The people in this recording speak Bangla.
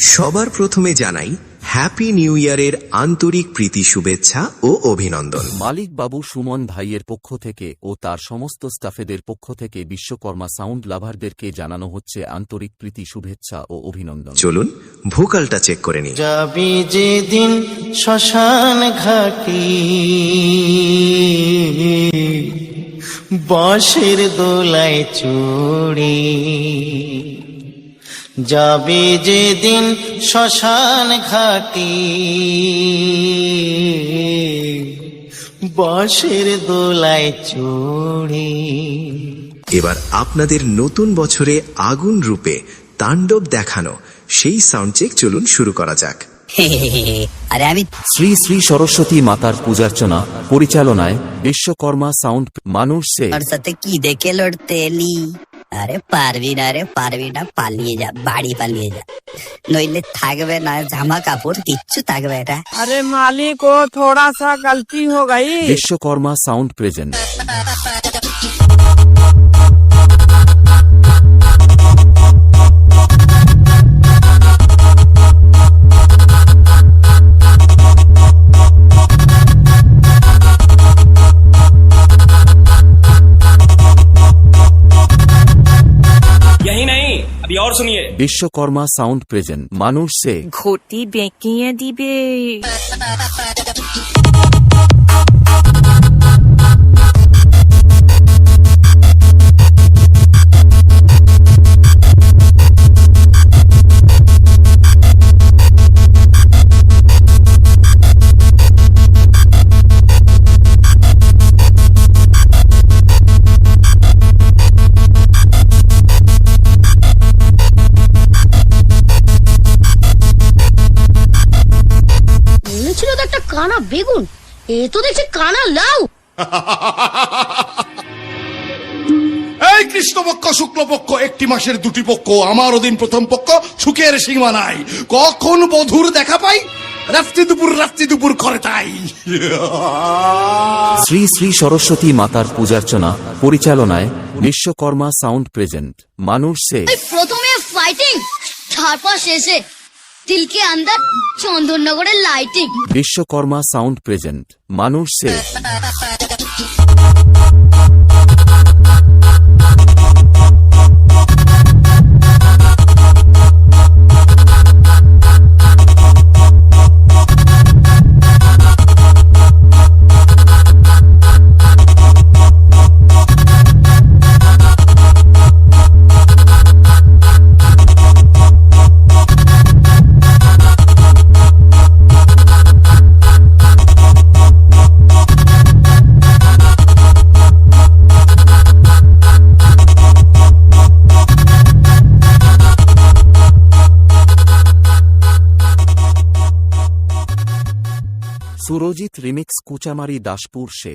সবার প্রথমে জানাই হ্যাপি নিউ ইয়ারের আন্তরিক প্রীতি শুভেচ্ছা ও অভিনন্দন। মালিক বাবু সুমন ভাইয়ের পক্ষ থেকে ও তার সমস্ত স্টাফেদের পক্ষ থেকে বিশ্বকর্মা সাউন্ড লাভারদেরকে জানানো হচ্ছে আন্তরিক প্রীতি শুভেচ্ছা ও অভিনন্দন। চলুন ভোকালটা চেক করে নিই। যাবি যেদিন শ্মশান ঘাটি বাঁশের দোলায় চড়ে। যাবে যেদিন শ্মশান ঘাটি। বাঁশের দোলায় চড়ে। এবার আপনাদের নতুন বছরে আগুন রূপে তাণ্ডব দেখানো সেই সাউন্ড চেক চলুন শুরু করা যাক। আরে আমি শ্রী শ্রী সরস্বতী মাতার পূজার্চনা পরিচালনায় বিশ্বকর্মা সাউন্ড মানুষ সে। সাথে কি দেখে লড়তে এলি? আরে পারবি না রে পারবি না পালিয়ে যা বাড়ি পালিয়ে যা নইলে থাকবে না জামা কাপড় কিচ্ছু থাকবে না अरे मालिक को थोड़ा सा गलती हो गई বিশ্বকর্মা সাউন্ড প্রেজেন্ট और सुनिए বিশ্বকর্মা সাউন্ড প্রেজেন্ট মানুষ সে ঘটি বেঁকিয়ে দিবে কানা বেগুন? এ তো দেখছি কানা লাউ। এই কৃষ্ণপক্ষ শুক্লপক্ষ একটি মাসের দুটি পক্ষ আমার অধীন প্রথম পক্ষ সুখের সীমা নাই। কখন বধুর দেখা পাই? রাত্রি দুপুর রাত্রি দুপুর করে তাই। শ্রী শ্রী সরস্বতী মাতার পূজার্চনা পরিচালনায় বিশ্বকর্মা সাউন্ড প্রেজেন্ট মানুষ সে প্রথমে ফাইটিং তারপর শেষে দিল के अंदर চন্দননগরের লাইটিং বিশ্বকর্মা সাউন্ড প্রেজেন্ট মানুষ সে সুরজিৎ রিমিক্স কুচামারি দাসপুর সে।